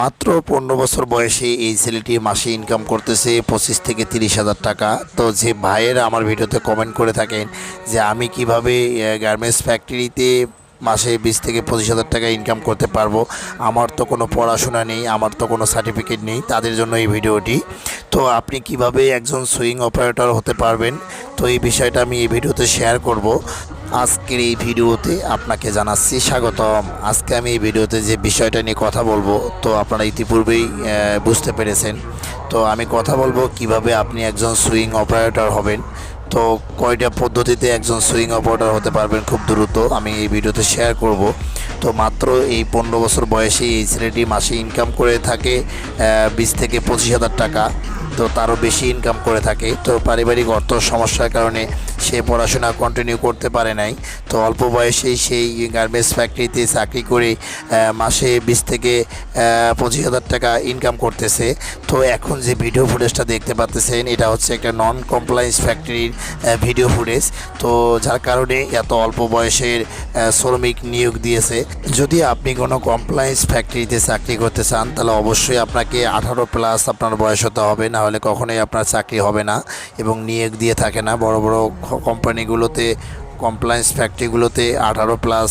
মাত্র পনেরো বছর বয়সে এই ছেলেটি মাসে ইনকাম করতেছে পঁচিশ থেকে তিরিশ হাজার টাকা। তো যে ভাইয়েরা আমার ভিডিওতে কমেন্ট করে থাকেন যে আমি কীভাবে গার্মেন্টস ফ্যাক্টরিতে মাসে বিশ থেকে পঁচিশ হাজার টাকা ইনকাম করতে পারব। আমার তো কোনো পড়াশোনা নেই, আমার তো কোনো সার্টিফিকেট নেই, তাদের জন্য এই ভিডিওটি। তো আপনি কীভাবে একজন সুইং অপারেটর হতে পারবেন? তো এই বিষয়টা আমি এই ভিডিওতে শেয়ার করব। আজকের এই ভিডিওতে আপনাকে জানাচ্ছি স্বাগতম। আজকে আমি এই ভিডিওতে যে বিষয়টা নিয়ে কথা বলব, তো আপনারা ইতিপূর্বেই বুঝতে পেরেছেন। তো আমি কথা বলব কীভাবে আপনি একজন সুইং অপারেটর হবেন। তো কয়টা পদ্ধতিতে একজন সুইং অপারেটর হতে পারবেন খুব দ্রুত আমি এই ভিডিওতে শেয়ার করব। তো মাত্র এই পনেরো বছর বয়সে এই ছেলেটি মাসে ইনকাম করে থাকে বিশ থেকে পঁচিশ হাজার টাকা। তো তারও বেশি ইনকাম করে থাকে। তো পারিবারিক অর্থ সমস্যার কারণে সে পড়াশোনা কন্টিনিউ করতে পারে নাই। তো অল্প বয়সেই সেই গার্মেন্টস ফ্যাক্টরিতে চাকরি করে মাসে বিশ থেকে পঁচিশ হাজার টাকা ইনকাম করতেছে। তো এখন যে ভিডিও ফুটেজটা দেখতে পাচ্তেছেন এটা হচ্ছে একটা নন কমপ্লায়েন্স ফ্যাক্টরির ভিডিও ফুটেজ তো যার কারণে এত অল্প বয়সের শ্রমিক নিয়োগ দিয়েছে। যদি আপনি কোনো কমপ্লায়েন্স ফ্যাক্টরিতে চাকরি করতে চান, তাহলে অবশ্যই আপনাকে আঠারো প্লাস আপনার বয়স হতে হবে। না হলে কখনোই আপনার চাকরি হবে না এবং নিয়োগ দিয়ে থাকে না। বড় বড় কোম্পানিগুলোতে কমপ্লায়েন্স ফ্যাক্টরিগুলোতে আঠারো প্লাস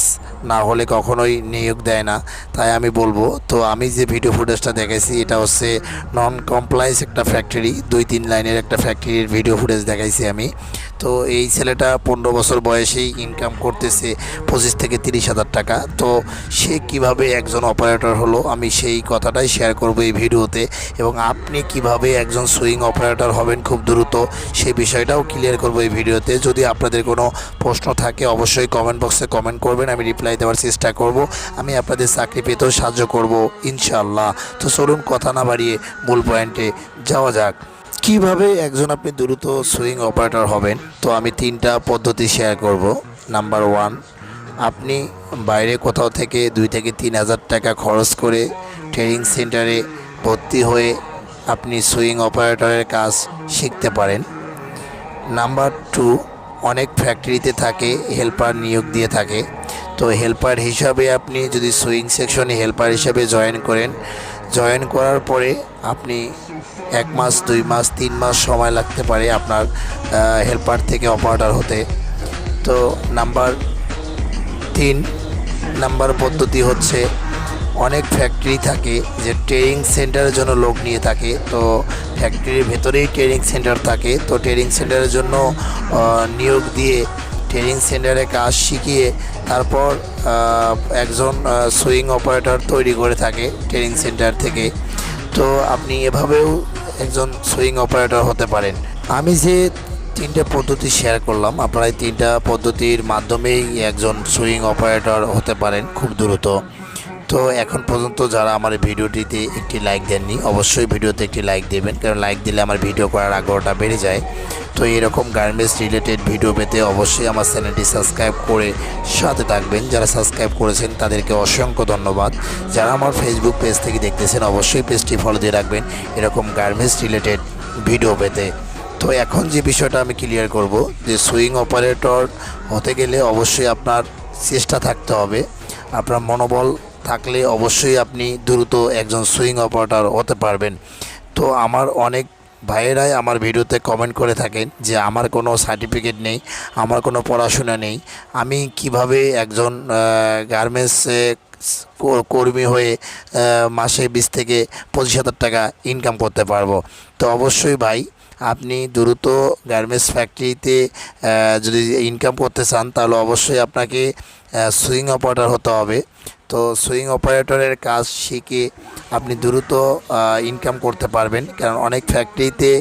না হলে কখনোই নিয়োগ দেয় না। তাই আমি বলব, তো আমি যে ভিডিও ফুটেজটা দেখেছি এটা হচ্ছে নন কমপ্লায়েন্স একটা ফ্যাক্টরি দুই, তিন লাইনের একটা ফ্যাক্টরির ভিডিও ফুটেজ দেখাইছি আমি। তো এই ছেলেটা পনেরো বছর বয়সেই ইনকাম করতেছে পঁচিশ থেকে তিরিশ হাজার টাকা। তো সে কীভাবে একজন অপারেটর হলো আমি সেই কথাটাই শেয়ার করব এই ভিডিওতে এবং আপনি কীভাবে একজন সুইং অপারেটর হবেন খুব দ্রুত সেই বিষয়টাও ক্লিয়ার করব এই ভিডিওতে। যদি আপনাদের কোনো প্রশ্ন থাকে অবশ্যই কমেন্ট বক্সে কমেন্ট করবেন, আমি রিপ্লাই দেওয়ার চেষ্টা করব। আমি আপনাদের চাকরি পেতেও সাহায্য করব ইনশাল্লাহ তো চলুন কথা না বাড়িয়ে মূল পয়েন্টে যাওয়া যাক। কীভাবে একজন আপনি দ্রুত সুইং অপারেটর হবেন? তো আমি তিনটা পদ্ধতি শেয়ার করব। নাম্বার ওয়ান আপনি বাইরে কোথাও থেকে দুই থেকে তিন হাজার টাকা খরচ করে ট্রেনিং সেন্টারে ভর্তি হয়ে আপনি সুইং অপারেটরের কাজ শিখতে পারেন। নাম্বার টু অনেক ফ্যাক্টরিতে থাকে হেল্পার নিয়োগ দিয়ে থাকে। তো হেল্পার হিসাবে আপনি যদি সুইং সেকশনে হেল্পার হিসাবে জয়েন করেন জয়েন করার পরে আপনি এক মাস, দুই মাস, তিন মাস সময় লাগতে পারে আপনার হেল্পার থেকে অপারেটার হতে। তো নাম্বার তিন নাম্বার পদ্ধতি হচ্ছে অনেক ফ্যাক্টরি থাকে যে ট্রেনিং সেন্টারের জন্য লোক নিয়ে থাকে। তো ফ্যাক্টরির ভেতরেই ট্রেনিং সেন্টার থাকে। তো ট্রেনিং সেন্টারের জন্য নিয়োগ দিয়ে ট্রেনিং সেন্টারে কাজ শিখিয়ে তারপর একজন সুইং অপারেটর তৈরি করে থাকে ট্রেনিং সেন্টার থেকে। তো আপনি এভাবেও একজন সুইং অপারেটর হতে পারেন। আমি যে তিনটে পদ্ধতি শেয়ার করলাম, আপনারা এই তিনটা পদ্ধতির মাধ্যমেই একজন সুইং অপারেটর হতে পারেন খুব দ্রুত। তো এখন পর্যন্ত যারা আমার ভিডিওটিতে একটি লাইক দেননি, অবশ্যই ভিডিওতে একটি লাইক দেবেন। কারণ লাইক দিলে আমার ভিডিও করার আগ্রহটা বেড়ে যায়। তো এরকম গার্মেন্টস রিলেটেড ভিডিও পেতে অবশ্যই আমার চ্যানেলটি সাবস্ক্রাইব করে সাথে থাকবেন। যারা সাবস্ক্রাইব করেছেন, তাদেরকে অসংখ্য ধন্যবাদ। যারা আমার ফেসবুক পেজ থেকে দেখতেছেন, অবশ্যই পেজটি ফলো দিয়ে রাখবেন এরকম গার্মেন্টস রিলেটেড ভিডিও পেতে। তো এখন যে বিষয়টা আমি ক্লিয়ার করব, যে সুইং অপারেটর হতে গেলে অবশ্যই আপনার চেষ্টা থাকতে হবে। আপনার মনোবল থাকলে অবশ্যই আপনি দ্রুত একজন সুইং অপারেটর হতে পারবেন। তো আমার অনেক ভাইয়েরাই আমার ভিডিওতে কমেন্ট করে থাকেন যে, আমার কোনো সার্টিফিকেট নেই, আমার কোনো পড়াশোনা নেই। আমি কীভাবে একজন গার্মেন্টসে কর্মী হয়ে মাসে বিশ থেকে পঁচিশ হাজার টাকা ইনকাম করতে পারব? তো অবশ্যই ভাই, আপনি দ্রুত গার্মেন্টস ফ্যাক্টরিতে যদি ইনকাম করতে চান, তাহলে অবশ্যই আপনাকে সুইং অপারেটর হতে হবে। তো সুইং অপারেটরের কাজ শিখে আপনি দ্রুত ইনকাম করতে পারবেন। কারণ অনেক ফ্যাক্টরিতে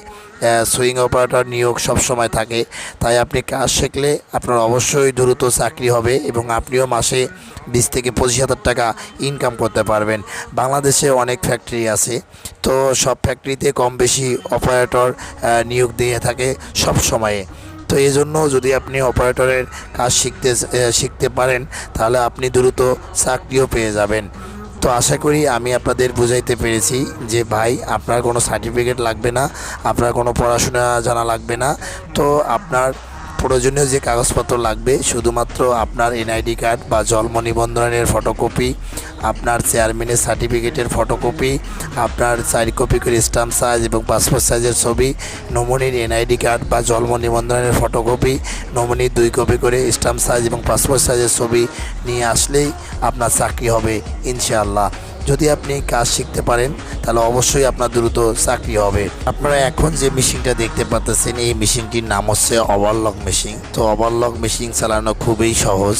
সুইং অপারেটর নিয়োগ সবসময় থাকে। তাই আপনি কাজ শিখলে আপনার অবশ্যই দ্রুত চাকরি হবে এবং আপনিও মাসে বিশ থেকে পঁচিশ হাজার টাকা ইনকাম করতে পারবেন। বাংলাদেশে অনেক ফ্যাক্টরি আছে। তো সব ফ্যাক্টরিতে কম বেশি অপারেটর নিয়োগ দিয়ে থাকে সব সময়ে তো এই জন্য যদি আপনি অপারেটরের কাজ শিখতে শিখতে পারেন, তাহলে আপনি দ্রুত চাকরিও পেয়ে যাবেন। তো আশা করি আমি আপনাদের বুঝাইতে পেরেছি যে, ভাই, আপনার কোনো সার্টিফিকেট লাগবে না, আপনার কোনো পড়াশোনা জানা লাগবে না। তো আপনার প্রয়োজনীয় যে কাগজপত্র লাগবে, শুধুমাত্র আপনার এনআইডি কার্ড বা জন্ম নিবন্ধনের ফটোকপি, আপনার চেয়ারম্যানের সার্টিফিকেটের ফটোকপি, আপনার চার কপি করে স্টাম্প সাইজ এবং পাসপোর্ট সাইজের ছবি, নমুনির এনআইডি কার্ড বা জন্ম নিবন্ধনের ফটোকপি, নমুনির দুই কপি করে স্টাম্প সাইজ এবং পাসপোর্ট সাইজের ছবি নিয়ে আসলেই আপনার চাকরি হবে, ইনশাআল্লাহ। যদি আপনি কাজ শিখতে পারেন, তাহলে অবশ্যই আপনার দ্রুত চাকরি হবে। আপনারা এখন যে মেশিনটা দেখতে পাচ্ছেন এই মেশিনটির নাম হচ্ছে ওভারলক মেশিন। তো ওভারলক মেশিন চালানো খুবই সহজ।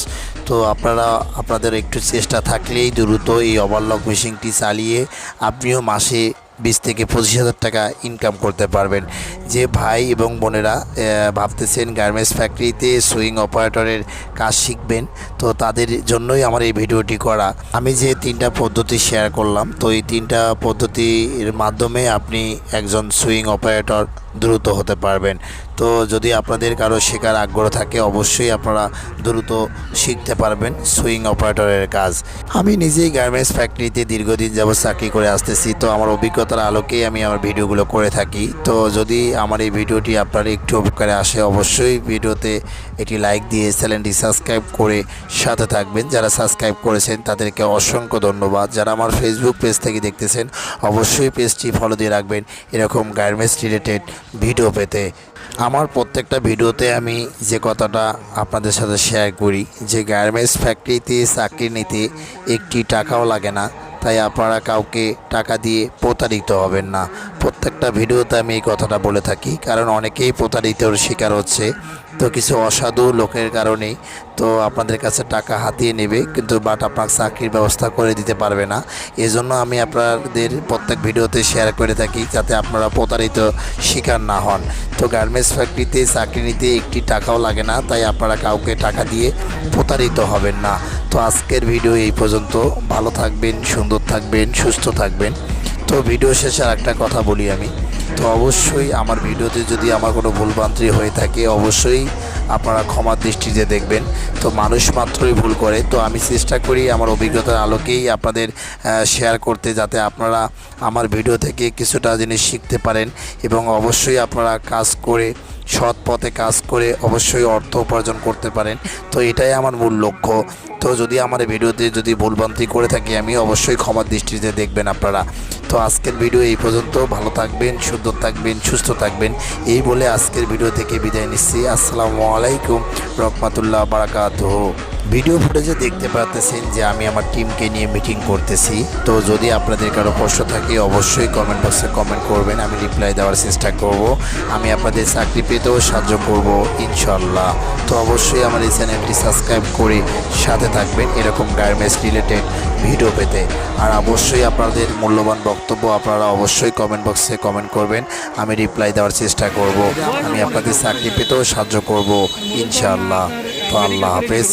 তো আপনারা, আপনাদের একটু চেষ্টা থাকলেই দ্রুত এই ওভারলক মেশিনটি চালিয়ে আপনিও মাসে বিশ থেকে পঁচিশ হাজার টাকা ইনকাম করতে পারবেন। যে ভাই এবং বোনেরা ভাবতেছেন গার্মেন্টস ফ্যাক্টরিতে সুইং অপারেটরের কাজ শিখবেন, তো তাদের জন্যই আমার এই ভিডিওটি করা। আমি যে তিনটা পদ্ধতি শেয়ার করলাম, তো এই তিনটা পদ্ধতির মাধ্যমে আপনি একজন সুইং অপারেটর দ্রুত হতে পারবেন। তো যদি আপনাদের কারও শেখার আগ্রহ থাকে, অবশ্যই আপনারা দ্রুত শিখতে পারবেন সুইং অপারেটরের কাজ। আমি নিজেই গার্মেন্টস ফ্যাক্টরিতে দীর্ঘদিন যাবৎ চাকরি করে আসতেছি, তো আমার অভিজ্ঞতার আলোকেই আমি আমার ভিডিওগুলো করে থাকি। তো যদি আমার এই ভিডিওটি আপনার একটু উপকারে আসে, অবশ্যই ভিডিওতে একটি লাইক দিয়ে চ্যানেলটি সাবস্ক্রাইব করে সাথে থাকবেন। যারা সাবস্ক্রাইব করেছেন, তাদেরকে অসংখ্য ধন্যবাদ। যারা আমার ফেসবুক পেজ থেকে দেখতেছেন, অবশ্যই পেজটি ফলো দিয়ে রাখবেন। এরকম গার্মেন্টস রিলেটেড ভিডিও পেতে। আমার প্রত্যেকটা ভিডিওতে আমি যে কথাটা আপনাদের সাথে শেয়ার করি, যে গার্মেন্টস ফ্যাক্টরিতে চাকরি নিতে একটি টাকাও লাগে না। তাই আপনারা কাউকে টাকা দিয়ে প্রতারিত হবেন না। প্রত্যেকটা ভিডিওতে আমি এই কথাটা বলে থাকি, কারণ অনেকেই প্রতারিতর শিকার হচ্ছে। তো কিছু অসাধু লোকের কারণেই তো আপনাদের কাছে টাকা হাতিয়ে নেবে, কিন্তু বাট আপনার চাকরির ব্যবস্থা করে দিতে পারবে না। এজন্য আমি আপনাদের প্রত্যেক ভিডিওতে শেয়ার করে থাকি, যাতে আপনারা প্রতারিত শিকার না হন। তো গার্মেন্টস ফ্যাক্টরিতে চাকরি নিতে একটি টাকাও লাগে না, তাই আপনারা কাউকে টাকা দিয়ে প্রতারিত হবেন না। তো আজকের ভিডিও এই পর্যন্ত। ভালো থাকবেন, সুন্দর থাকবেন, সুস্থ থাকবেন। তো ভিডিও শেষে একটা কথা বলি আমি। তো অবশ্যই আমার ভিডিওতে যদি আমার কোনো ভুলভ্রান্তি হয়ে থাকে, অবশ্যই আপনারা ক্ষমার দৃষ্টিতে দেখবেন। তো মানুষ মাত্রই ভুল করে। তো আমি চেষ্টা করি আমার অভিজ্ঞতার আলোকেই আপনাদের শেয়ার করতে যাতে আপনারা আমার ভিডিও থেকে কিছুটা জিনিস শিখতে পারেন এবং অবশ্যই আপনারা কাজ করে, সৎ পথে কাজ করে অবশ্যই অর্থ উপার্জন করতে পারেন। তো এটাই আমার মূল লক্ষ্য। তো যদি আমার ভিডিওতে যদি ভুলভ্রান্তি করে থাকি, আমি অবশ্যই ক্ষমার দৃষ্টিতে দেখবেন আপনারা। তো আজকের ভিডিও এই পর্যন্ত। ভালো থাকবেন, সুন্দর থাকবেন, সুস্থ থাকবেন। এই বলে আজকের ভিডিও থেকে বিদায় নিচ্ছি। আসসালামু আলাইকুম রহমতুল্লাহ বারাকাত ভিডিও ফুটেজে দেখতে পাচ্ছেন যে আমি আমার টিমকে নিয়ে মিটিং করতেছি। তো যদি আপনাদের কারও প্রশ্ন থাকে, অবশ্যই কমেন্ট বক্সে কমেন্ট করবেন, আমি রিপ্লাই দেওয়ার চেষ্টা করব। আমি আপনাদের চাকরি পেতেও সাহায্য করব ইনশাল্লাহ তো অবশ্যই আমার এই চ্যানেলটি সাবস্ক্রাইব করে সাথে থাকবেন এরকম গার্মেন্টস রিলেটেড ভিডিও পেতে। আর অবশ্যই আপনাদের মূল্যবান বক্তব্য আপনারা অবশ্যই কমেন্ট বক্সে কমেন্ট করবেন, আমি রিপ্লাই দেওয়ার চেষ্টা করব। আমি আপনাদের চাকরি পেতেও সাহায্য করব, ইনশাআল্লাহ। তো আল্লাহ হাফেজ।